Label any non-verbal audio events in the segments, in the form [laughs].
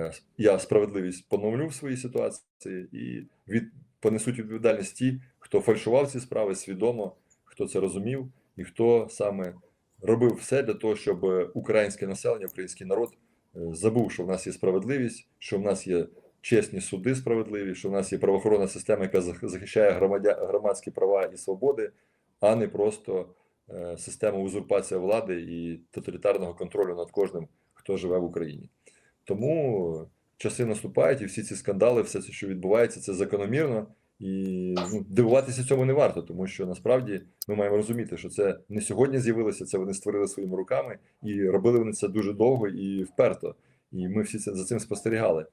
е, я справедливість поновлю в своїй ситуації і від понесуть відповідальність ті, хто фальшував ці справи свідомо, хто це розумів, і хто саме робив все для того, щоб українське населення, український народ е, забув, що в нас є справедливість, що в нас є чесні суди справедливі, що в нас є правоохоронна система, яка захищає громадя, громадські права і свободи, а не просто е, система узурпація влади і тоталітарного контролю над кожним, хто живе в Україні. Тому часи наступають, і всі ці скандали, все це, що відбувається, це закономірно. І ну, дивуватися цьому не варто, тому що насправді ми маємо розуміти, що це не сьогодні з'явилося, це вони створили своїми руками, і робили вони це дуже довго і вперто. І ми всі це за цим спостерігали.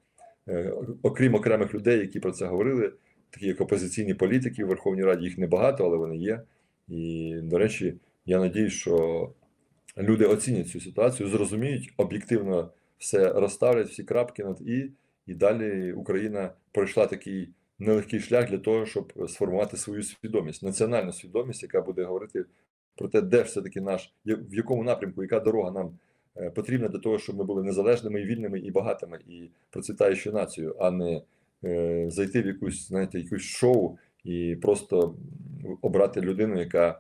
Е, окрім окремих людей, які про це говорили, такі як опозиційні політики в Верховній Раді, їх небагато, але вони є. І, до речі, я надіюсь, що люди оцінять цю ситуацію, зрозуміють, об'єктивно все розставлять, всі крапки над і, і далі Україна пройшла такий нелегкий шлях для того, щоб сформувати свою свідомість, національну свідомість, яка буде говорити про те, де все таки наш, в якому напрямку, яка дорога нам е, потрібна для того, щоб ми були незалежними, вільними і багатими, і процвітаючою нацією, а не е, зайти в якусь, знаєте, якусь шоу і просто обрати людину, яка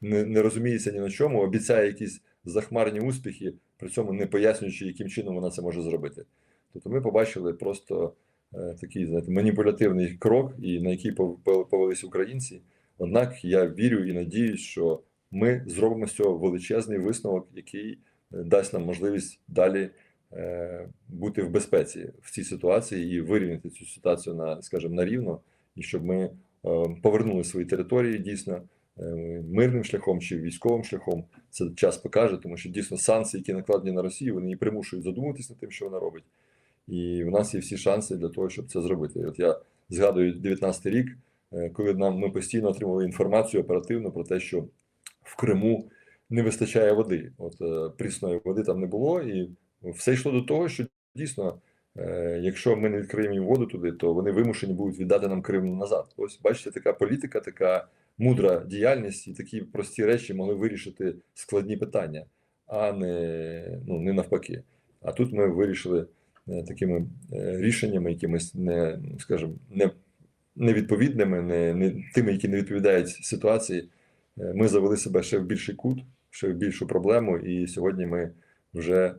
не, не розуміється ні на чому, обіцяє якісь захмарні успіхи, при цьому не пояснюючи, яким чином вона це може зробити. Тобто ми побачили просто е, такий знаєте, маніпулятивний крок, і на який пов- пов- повелись українці. Однак я вірю і надіюсь, що ми зробимо з цього величезний висновок, який е, дасть нам можливість далі е, бути в безпеці в цій ситуації і вирівняти цю ситуацію на, скажімо, на рівно, і щоб ми повернули свої території дійсно мирним шляхом чи військовим шляхом. Це час покаже, тому що дійсно санкції, які накладені на Росію, вони її примушують задумуватись над тим, що вона робить. І в нас є всі шанси для того, щоб це зробити. От я згадую 19 рік, е, коли нам ми постійно отримували інформацію оперативно про те, що в Криму не вистачає води. От е, прісної води там не було, і все йшло до того, що дійсно, е, якщо ми не відкриємо їм воду туди, то вони вимушені будуть віддати нам Крим назад. Ось бачите, така політика, така мудра діяльність і такі прості речі могли вирішити складні питання, а не, ну, не навпаки. А тут ми вирішили е, такими е, рішеннями, якимись не, скажімо, не, невідповідними, не, не тими, які не відповідають ситуації. Е, Ми завели себе ще в більший кут, ще в більшу проблему, і сьогодні ми вже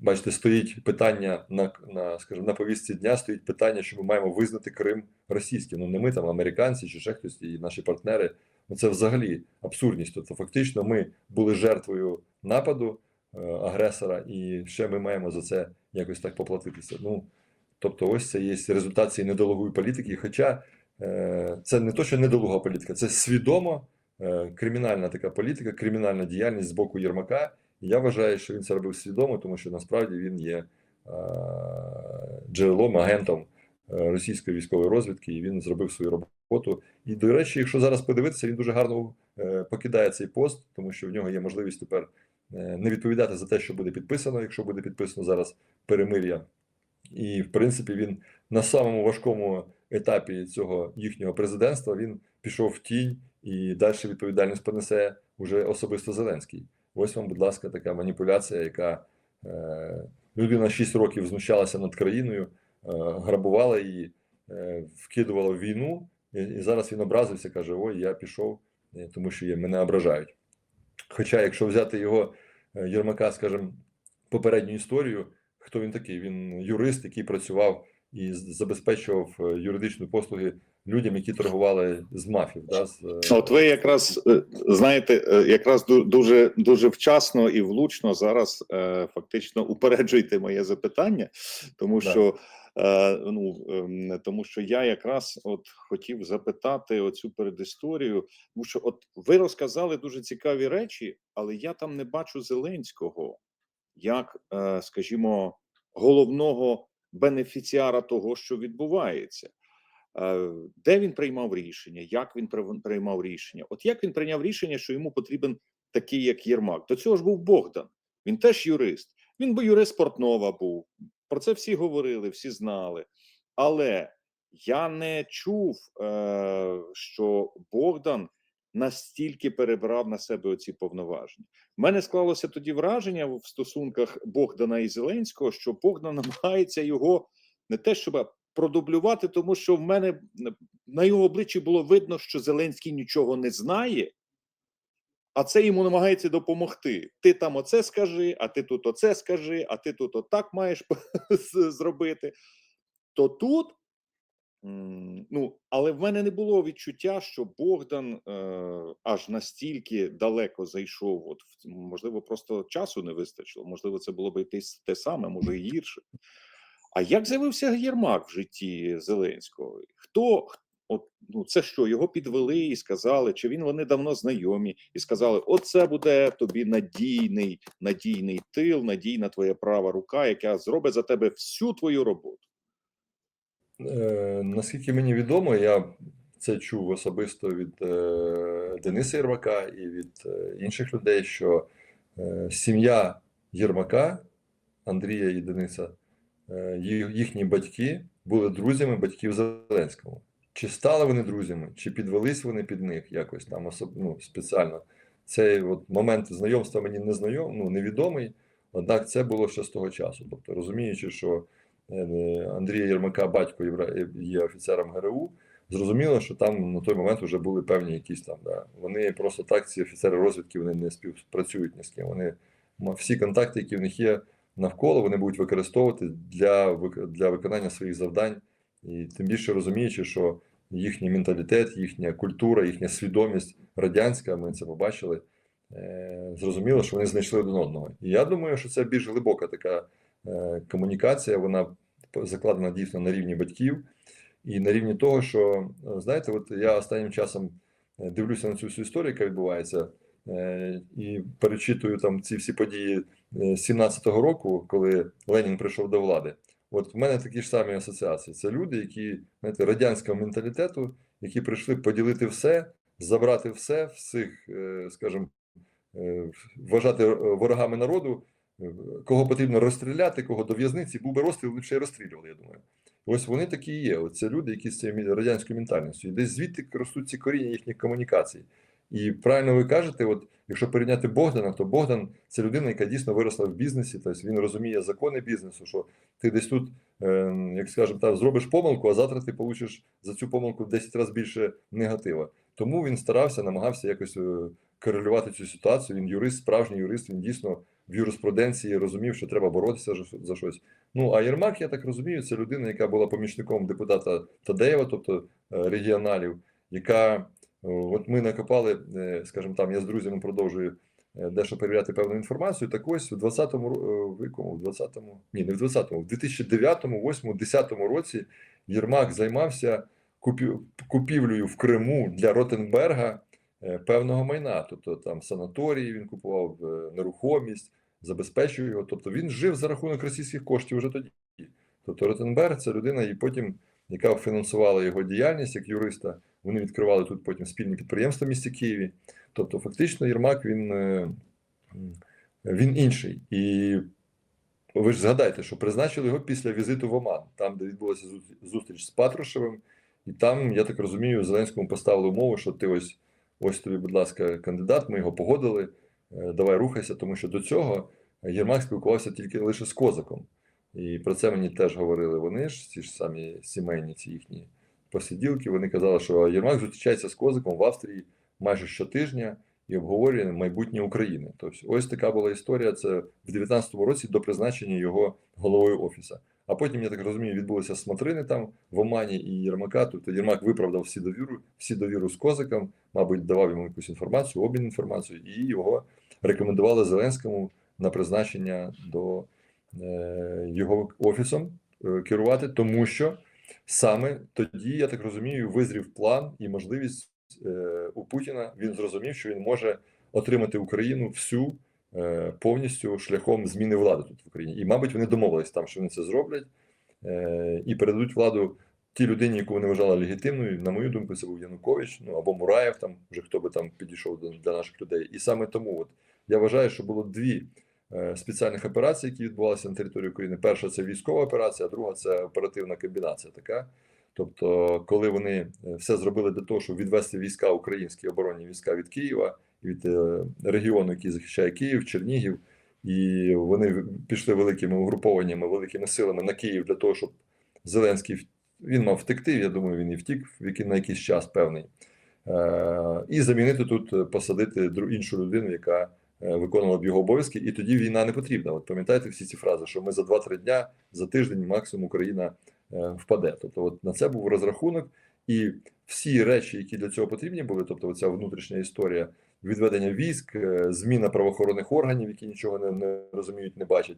бачите, стоїть питання на, на, скажімо, на повістці дня, стоїть питання, що ми маємо визнати Крим російським. Ну не ми там, американці чи ще хтось, і наші партнери. Ну це взагалі абсурдність. Тобто, фактично, ми були жертвою нападу е, агресора, і ще ми маємо за це якось так поплатитися. Ну тобто, ось це є результат цієї недолугої політики. Хоча е, це не то, що недолуга політика, це свідомо е, кримінальна така політика, кримінальна діяльність з боку Єрмака. Я вважаю, що він це робив свідомо, тому що насправді він є е, джерелом, агентом е, російської військової розвідки, і він зробив свою роботу. І, до речі, якщо зараз подивитися, він дуже гарно е, покидає цей пост, тому що в нього є можливість тепер не відповідати за те, що буде підписано, якщо буде підписано зараз перемир'я. І, в принципі, він на самому важкому етапі цього їхнього президентства він пішов в тінь і далі відповідальність понесе уже особисто Зеленський. Ось вам, будь ласка, така маніпуляція, яка е, людина 6 років знущалася над країною, е, грабувала її, е, вкидувала в війну, і, і зараз він образився, каже: Ой, я пішов, е, тому що мене ображають. Хоча, якщо взяти його е, Єрмака, скажімо, попередню історію, хто він такий? Він юрист, який працював і забезпечував е, юридичні послуги людям, які торгували з мафів. Да, з, е, От ви якраз е, знаєте, е, якраз дуже дуже вчасно і влучно зараз фактично упереджуєте моє запитання, тому Да. що ну ем, тому що я якраз от хотів запитати оцю передісторію, тому що от ви розказали дуже цікаві речі, але я там не бачу Зеленського як, скажімо, головного бенефіціара того, що відбувається. Е, Де він приймав рішення, як він приймав рішення? От як він прийняв рішення, що йому потрібен такий, як Єрмак? До цього ж був Богдан. Він теж юрист. Він би юрист Портнова був. Про це всі говорили, всі знали. Але я не чув, е, що Богдан настільки перебрав на себе оці повноваження. У мене склалося тоді враження в стосунках Богдана і Зеленського, що Богдан [laughs] намагається його не те, щоб продублювати, тому що в мене на його обличчі було видно, що Зеленський нічого не знає, а це йому намагається допомогти. Ти там оце скажи, а ти тут оце скажи, а ти тут отак маєш [laughs] зробити. То тут. Ну, але в мене не було відчуття, що Богдан е, аж настільки далеко зайшов. От можливо, просто часу не вистачило. Можливо, це було б те, те саме, може і гірше. А як з'явився Єрмак в житті Зеленського? Хто от ну це що його підвели і сказали, чи він вони давно знайомі, і сказали: оце буде тобі надійний, надійний тил, надійна твоя права рука, яка зробить за тебе всю твою роботу. Е, наскільки мені відомо, я це чув особисто від е, Дениса Єрмака і від е, інших людей, що е, сім'я Єрмака, Андрія і Дениса, їхні батьки були друзями батьків Зеленського. Чи стали вони друзями, чи підвелись вони під них якось там особ... ну, спеціально. Цей от момент знайомства мені не знайом, ну, невідомий, однак це було ще з того часу. Тобто, розуміючи, що е, Андрія Єрмака, батько є офіцером ГРУ, зрозуміло, що там на той момент вже були певні якісь там. Да. Вони просто так, ці офіцери розвідки, вони не співпрацюють ні з ким. Вони всі контакти, які в них є навколо, вони будуть використовувати для, для виконання своїх завдань. І тим більше розуміючи, що їхній менталітет, їхня культура, їхня свідомість радянська, ми це побачили. е, Зрозуміло, що вони знайшли один одного. І я думаю, що це більш глибока така е, комунікація, вона закладена дійсно на рівні батьків і на рівні того, що е, знаєте, от я останнім часом дивлюся на цю всю історію, яка відбувається, і перечитую там ці всі події 17-го року, коли Ленін прийшов до влади. От в мене такі ж самі асоціації. Це люди, які знаєте, радянського менталітету, які прийшли поділити все, забрати все, всіх, е, скажімо, е, вважати е, ворогами народу, кого потрібно розстріляти, кого до в'язниці, був би розстріл, й розстрілювали, я думаю. Ось вони такі є. От це люди, які з цією радянською ментальністю. І десь звідти ростуть ці коріння їхніх комунікацій. І правильно ви кажете, от якщо порівняти Богдана, то Богдан це людина, яка дійсно виросла в бізнесі, тобто він розуміє закони бізнесу, що ти десь тут, е, як скажемо, так, зробиш помилку, а завтра ти получиш за цю помилку в 10 разів більше негатива. Тому він старався, намагався якось е, корелювати цю ситуацію. Він юрист, справжній юрист, він дійсно в юриспруденції розумів, що треба боротися за- щось. Ну а Єрмак, я так розумію, це людина, яка була помічником депутата Тадеєва, тобто е, регіоналів, яка от ми накопали, е, скажімо там, я з друзями продовжую е, дещо перевіряти певну інформацію. Так ось у 20-му ро- е, в якому? В 20-му, ні, не в 20-му, в 2009, 8, 10 році Єрмак займався купі- купівлею в Криму для Ротенберга е, певного майна. Тобто там санаторії він купував е, нерухомість, забезпечує його. Тобто він жив за рахунок російських коштів вже тоді. Тобто Ротенберг це людина, і потім, яка фінансувала його діяльність як юриста. Вони відкривали тут потім спільні підприємства в місті Києві. Тобто, фактично, Єрмак він, е, він інший. І ви ж згадайте, що призначили його після візиту в Оман, там, де відбулася зустріч з Патрушевим. І там, я так розумію, Зеленському поставили умову, що ти ось ось тобі, будь ласка, кандидат, ми його погодили, е, давай рухайся, тому що до цього Єрмак спілкувався тільки лише з Козаком. І про це мені теж говорили вони ж, ці ж самі сімейні ці їхні посиділки. Вони казали, що Єрмак зустрічається з Козаком в Австрії майже щотижня і обговорює майбутнє України. Тобто, ось така була історія. Це в 19-му році до призначення його головою офісу. А потім, я так розумію, відбулися смотрини там в Омані і Єрмака. Тобто Єрмак виправдав всі довіру, всі довіру з Козаком, мабуть, давав йому якусь інформацію, обмін інформацією, і його рекомендували Зеленському на призначення до е, його офісом е, керувати, тому що саме тоді, я так розумію, визрів план і можливість е, у Путіна. Він зрозумів, що він може отримати Україну всю е, повністю шляхом зміни влади тут в Україні. І, мабуть, вони домовились там, що вони це зроблять е, і передадуть владу тій людині, яку вони вважали легітимною. На мою думку, це був Янукович, ну або Мураєв, там вже хто би там підійшов до, для наших людей. І саме тому, от я вважаю, що було дві спеціальних операцій, які відбувалися на території України. Перша це військова операція, а друга це оперативна комбінація така. Тобто, коли вони е, все зробили для того, щоб відвести війська українські оборонні війська від Києва, від е, регіону, який захищає Київ, Чернігів, і вони пішли великими угрупованнями, великими силами на Київ для того, щоб Зеленський він мав втекти. Я думаю, він і втік на якийсь час певний. Е, І замінити тут, е, посадити іншу людину, яка е, виконувала б його обов'язки, і тоді війна не потрібна. От пам'ятаєте всі ці фрази, що ми за 2-3 дня, за тиждень максимум Україна е, впаде. Тобто, от на це був розрахунок, і всі речі, які для цього потрібні були, тобто оця внутрішня історія відведення військ, е, зміна правоохоронних органів, які нічого не, не розуміють, не бачать,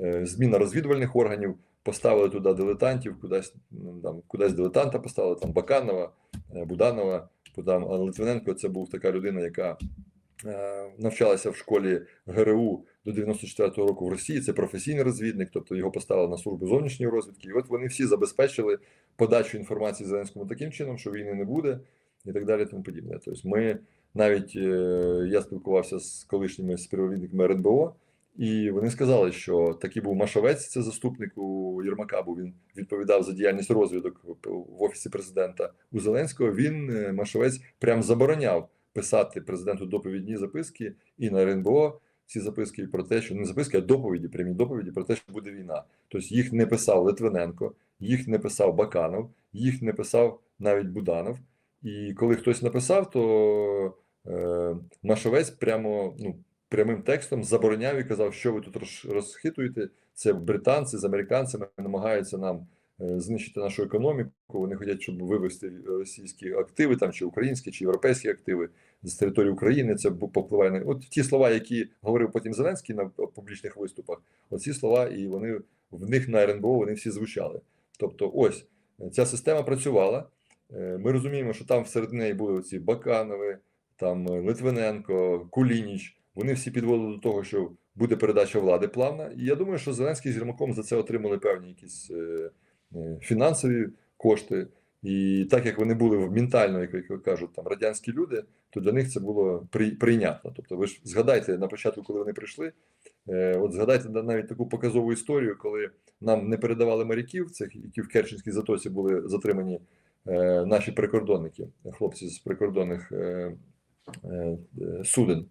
е, зміна розвідувальних органів, поставили туди дилетантів, кудись ну, там кудись дилетанта поставили, там Баканова, е, Буданова, там Литвиненко це був така людина, яка е, навчалася в школі ГРУ до 94-го року в Росії. Це професійний розвідник, тобто його поставили на службу зовнішньої розвідки. І от вони всі забезпечили подачу інформації Зеленському таким чином, що війни не буде, і так далі. Тому подібне. Тобто, ми навіть е, я спілкувався з колишніми співробітниками РНБО. І вони сказали, що такий був Машовець, це заступник у Єрмака, бо він відповідав за діяльність розвідок в офісі президента у Зеленського. Він е, Машовець прям забороняв писати президенту доповідні записки і на РНБО ці записки про те, що не записки, а доповіді, прямі доповіді про те, що буде війна. Тобто їх не писав Литвиненко, їх не писав Баканов, їх не писав навіть Буданов. І коли хтось написав, то е, Машовець прямо ну, прямим текстом забороняв і казав, що ви тут роз- розхитуєте. Це британці з американцями намагаються нам е, знищити нашу економіку. Вони хочуть, щоб вивести російські активи, там чи українські, чи європейські активи з території України. Це попливає на от ті слова, які говорив потім Зеленський на публічних виступах. Оці слова, і вони в них на РНБО вони всі звучали. Тобто, ось ця система працювала. Е, Ми розуміємо, що там всередині неї були оці Баканови, там е, Литвиненко, Кулініч. Вони всі підводили до того, що буде передача влади плавна. І я думаю, що Зеленський з Єрмаком за це отримали певні якісь е, е, фінансові кошти. І так як вони були ментально, як кажуть, там радянські люди, то для них це було при, прийнятно. Тобто, ви ж згадайте на початку, коли вони прийшли. Е, от згадайте на- навіть таку показову історію, коли нам не передавали моряків, цих які в Керченській затоці були затримані е, наші прикордонники, хлопці з прикордонних е, суден.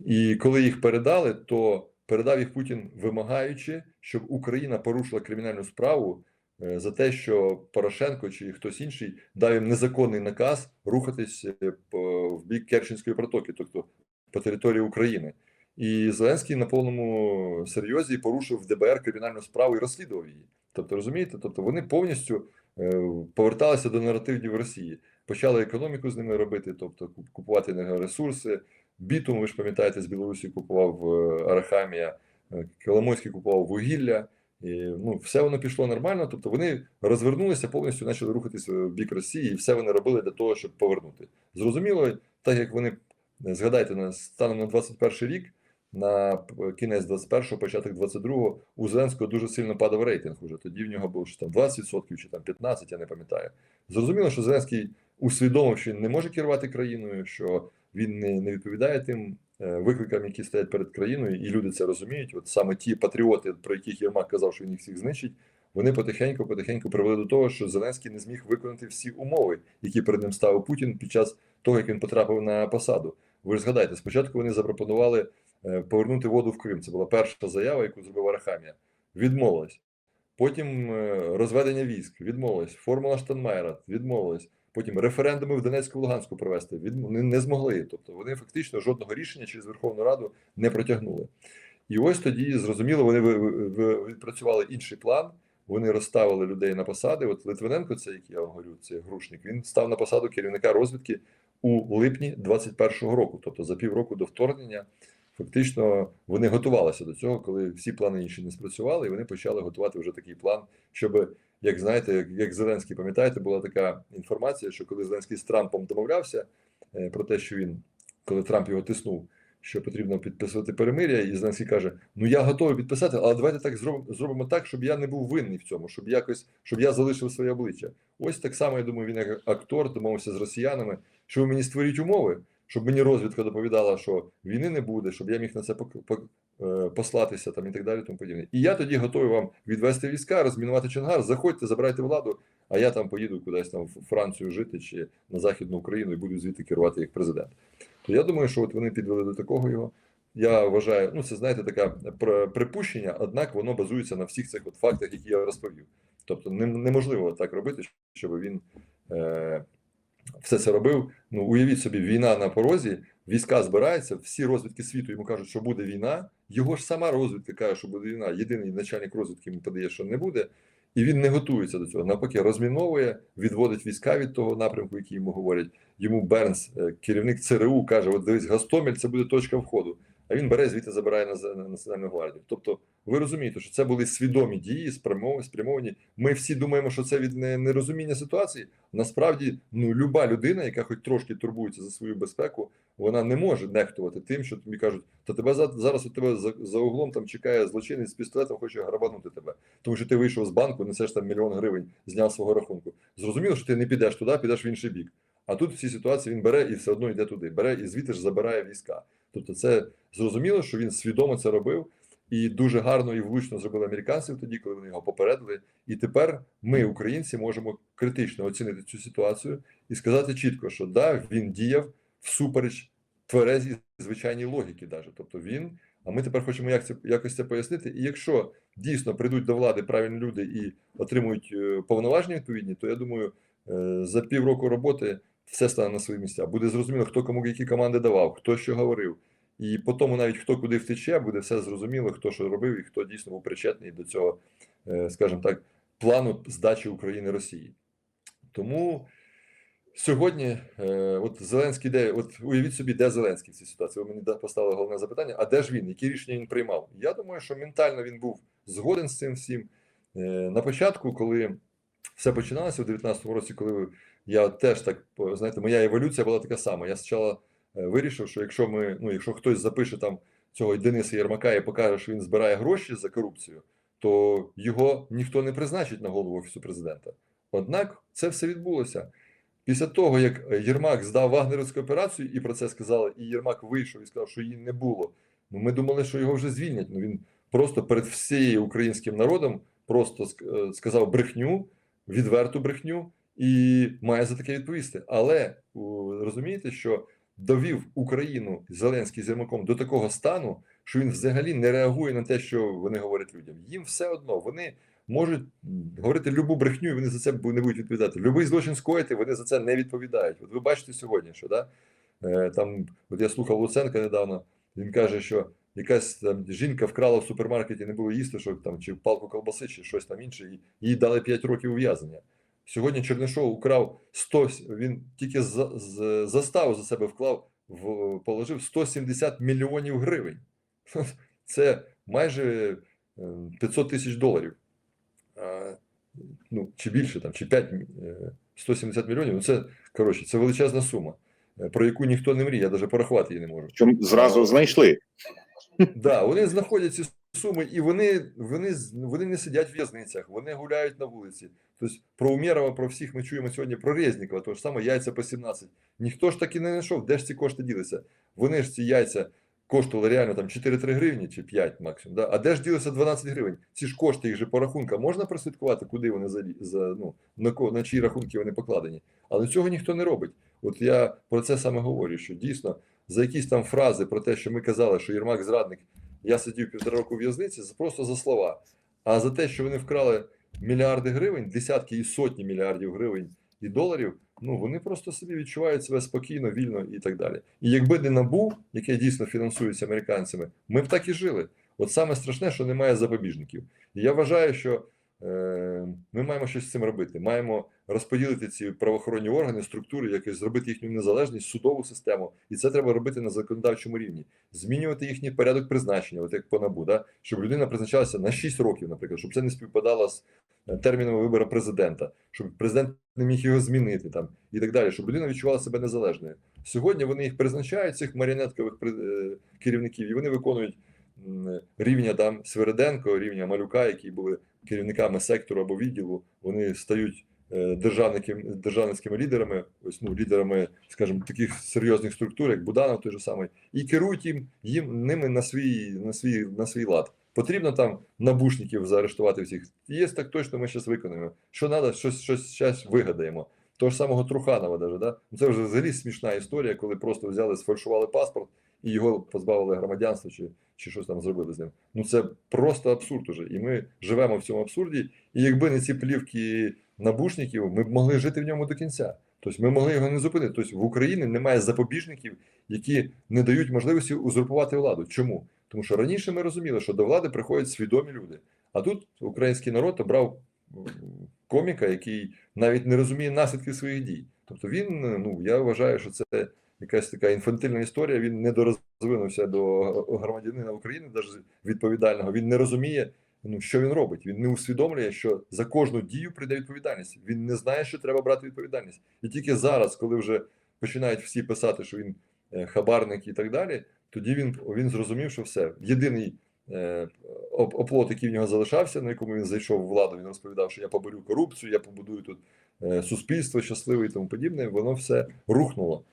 І коли їх передали, то передав їх Путін, вимагаючи, щоб Україна порушила кримінальну справу за те, що Порошенко чи хтось інший дав їм незаконний наказ рухатись е, в бік Керченської протоки, тобто по території України. І Зеленський на повному серйозі порушив ДБР кримінальну справу і розслідував її. Тобто, розумієте, тобто вони повністю е, поверталися до наративів Росії, почали економіку з ними робити, тобто куп- купувати енергоресурси. Бітум, ви ж пам'ятаєте, з Білорусі купував е, Арахамія, е, Коломойський купував вугілля. І, ну, все воно пішло нормально. Тобто вони розвернулися, повністю почали рухатися в бік Росії, і все вони робили для того, щоб повернути. Зрозуміло, так як вони згадайте, на станом на 21 рік, на кінець 21-го, початок 22-го, у Зеленського дуже сильно падав рейтинг. Уже тоді в нього був що там 20% чи там 15%, я не пам'ятаю. Зрозуміло, що Зеленський усвідомив, що він не може керувати країною, що він не, не відповідає тим викликам, які стоять перед країною, і люди це розуміють. От саме ті патріоти, про яких Єрмак казав, що він їх всіх знищить, вони потихеньку, потихеньку привели до того, що Зеленський не зміг виконати всі умови, які перед ним ставив Путін під час того, як він потрапив на посаду. Ви ж згадайте, спочатку вони запропонували е, повернути воду в Крим. Це була перша заява, яку зробив Арахамія. Відмовилась. Потім е, розведення військ, відмовилась. Формула Штанмайера, відмовилась. Потім референдуми в Донецьку Луганську провести. Вони не змогли. Тобто вони фактично жодного рішення через Верховну Раду не протягнули. І ось тоді зрозуміло, вони відпрацювали інший план. Вони розставили людей на посади. От Литвиненко, це як я говорю, це грушник. Він став на посаду керівника розвідки у липні 21-го року, тобто за півроку до вторгнення. Фактично вони готувалися до цього, коли всі плани інші не спрацювали, і вони почали готувати вже такий план, щоб, як знаєте, як, як Зеленський, пам'ятаєте, була така інформація, що коли Зеленський з Трампом домовлявся е, про те, що він, коли Трамп його тиснув, що потрібно підписувати перемиря, і Зеленський каже: Ну я готовий підписати, але давайте так зробимо, зробимо так, щоб я не був винний в цьому, щоб якось щоб я залишив своє обличчя. Ось так само, я думаю, він як актор домовився з росіянами, що ви мені створіть умови, щоб мені розвідка доповідала, що війни не буде, щоб я міг на це послатися там і так далі. Тому подібне. І я тоді готовий вам відвести війська, розмінувати Чонгар, заходьте, забирайте владу, а я там поїду кудись там в Францію жити чи на Західну Україну і буду звідти керувати як президент. То я думаю, що от вони підвели до такого його. Я вважаю, ну це знаєте, таке пр- припущення, однак воно базується на всіх цих от фактах, які я розповів. Тобто неможливо так робити, щоб він е, все це робив. Ну уявіть собі, війна на порозі, війська збираються, всі розвідки світу йому кажуть, що буде війна. Його ж сама розвідка каже, що буде війна. Єдиний начальник розвідки йому подає, що не буде, і він не готується до цього. Навпаки, розміновує, відводить війська від того напрямку, який йому говорять. Йому Бернс, е, керівник ЦРУ, каже: От дивись, Гастомель це буде точка входу. А він бере звідти забирає на, на національну гвардію. Тобто, ви розумієте, що це були свідомі дії, спрямовані. Ми всі думаємо, що це від нерозуміння ситуації. Насправді, ну люба людина, яка хоч трошки турбується за свою безпеку, вона не може нехтувати тим, що тобі кажуть, та тебе за- зараз у тебе за, за углом там чекає злочинець з пістолетом, хоче грабанути тебе, тому що ти вийшов з банку, несеш там мільйон гривень, зняв свого рахунку. Зрозуміло, що ти не підеш туди, підеш в інший бік. А тут в цій ситуації він бере і все одно йде туди. Бере і звідти ж забирає війська. Тобто, це зрозуміло, що він свідомо це робив. І дуже гарно і влучно зробили американців тоді, коли вони його попередили. І тепер ми, українці, можемо критично оцінити цю ситуацію і сказати чітко, що да, він діяв всупереч тверезій звичайній логіки, даже. тобто він. А ми тепер хочемо як це якось це пояснити. І якщо дійсно прийдуть до влади правильні люди і отримують е, повноваження відповідні, то я думаю, е, за півроку роботи все стане на свої місця. Буде зрозуміло, хто кому які команди давав, хто що говорив. І по тому навіть хто куди втече, буде все зрозуміло, хто що робив і хто дійсно був причетний до цього, е, скажімо так, плану здачі України Росії. Тому сьогодні, е, от Зеленський де, от уявіть собі, де Зеленський в цій ситуації. Ви мені поставили головне запитання: а де ж він? Які рішення він приймав? Я думаю, що ментально він був згоден з цим всім. Е, На початку, коли все починалося в 2019 році, коли я теж так знаєте, моя еволюція була така сама. Я спочатку е, вирішив, що якщо ми, ну якщо хтось запише там цього Дениса Єрмака і покаже, що він збирає гроші за корупцію, то його ніхто не призначить на голову офісу президента. Однак це все відбулося. Після того, як е, Єрмак здав вагнерівську операцію, і про це сказали, і Єрмак вийшов і сказав, що її не було. Ну ми думали, що його вже звільнять. Ну він просто перед всією українським народом просто е, сказав брехню, відверту брехню, і має за таке відповісти. Але розумієте, що довів Україну Зеленський з Єрмаком до такого стану, що він взагалі не реагує на те, що вони говорять людям. Їм все одно вони можуть говорити любу брехню, і вони за це не будуть відповідати. Любий злочин скоїти, вони за це не відповідають. От ви бачите сьогодні, що да? е, там, от я слухав Луценка недавно, він каже, що якась там жінка вкрала в супермаркеті, не було їсти, що там чи палку колбаси, чи щось там інше, і їй дали 5 років ув'язнення. Сьогодні Чернишов украв 100, він тільки за, з, заставу за себе вклав, в, положив 170 мільйонів гривень. [laughs] Це майже е, 500 тисяч доларів. Ну, чи більше, там, чи 5, е, 170 мільйонів. Ну, це, коротше, це величезна сума, е, про яку ніхто не мріє, я навіть порахувати її не можу. Чому зразу знайшли? Да, вони знаходять ці суми, і вони, вони, вони не сидять в в'язницях, вони гуляють на вулиці. Тобто про Умєрова, про всіх ми чуємо сьогодні, про Резнікова, то ж саме яйця по 17. Ніхто ж так і не знайшов, де ж ці кошти ділися. Вони ж ці яйця коштували реально там 4-3 гривні чи 5 максимум. Да? А де ж ділися 12 гривень? Ці ж кошти, їх же по рахункам можна прослідкувати, куди вони за, за ну, на, ко- на чиї рахунки вони покладені. Але цього ніхто не робить. От я про це саме говорю, що дійсно за якісь там фрази про те, що ми казали, що Єрмак зрадник, я сидів півтора року в в'язниці, просто за слова. А за те, що вони вкрали мільярди гривень, десятки і сотні мільярдів гривень і доларів, ну вони просто собі відчувають себе спокійно, вільно і так далі. І якби не набу, яке дійсно фінансується американцями, ми б так і жили. От саме страшне, що немає запобіжників. І я вважаю, що ми маємо щось з цим робити. Маємо розподілити ці правоохоронні органи, структури, якось зробити їхню незалежність, судову систему, і це треба робити на законодавчому рівні, змінювати їхній порядок призначення, от як по набу, да? щоб людина призначалася на 6 років, наприклад, щоб це не співпадало з е, терміном вибору президента, щоб президент не міг його змінити там і так далі, щоб людина відчувала себе незалежною. Сьогодні вони їх призначають, цих маріонеткових е, керівників, і вони виконують рівня там Свериденко, рівня Малюка, які були керівниками сектору або відділу, вони стають е, державницькими лідерами, ось ну лідерами, скажімо, таких серйозних структур, як Буданов той же самий, і керують їм, їм ними на свій на свій на свій лад. Потрібно там набушників заарештувати всіх. Є так точно, ми зараз виконуємо. Що треба, щось, щось, щось вигадаємо. Того ж самого Труханова, даже, да? Ну, це вже взагалі смішна історія, коли просто взяли, сфальшували паспорт і його позбавили громадянства чи, чи щось там зробили з ним. Ну це просто абсурд уже. І ми живемо в цьому абсурді. І якби не ці плівки набушників, ми б могли жити в ньому до кінця. Тобто ми могли його не зупинити. Тобто в Україні немає запобіжників, які не дають можливості узурпувати владу. Чому? Тому що раніше ми розуміли, що до влади приходять свідомі люди. А тут український народ обрав коміка, який навіть не розуміє наслідки своїх дій. Тобто він, ну я вважаю, що це якась така інфантильна історія. Він не дорозвинувся до громадянина України, навіть відповідального. Він не розуміє, ну що він робить. Він не усвідомлює, що за кожну дію прийде відповідальність. Він не знає, що треба брати відповідальність. І тільки зараз, коли вже починають всі писати, що він е, хабарник і так далі, тоді він, він зрозумів, що все. Єдиний е, оплот, який в нього залишався, на якому він зайшов в владу, він розповідав, що я поборю корупцію, я побудую тут е, суспільство щасливе і тому подібне. Воно все рухнуло.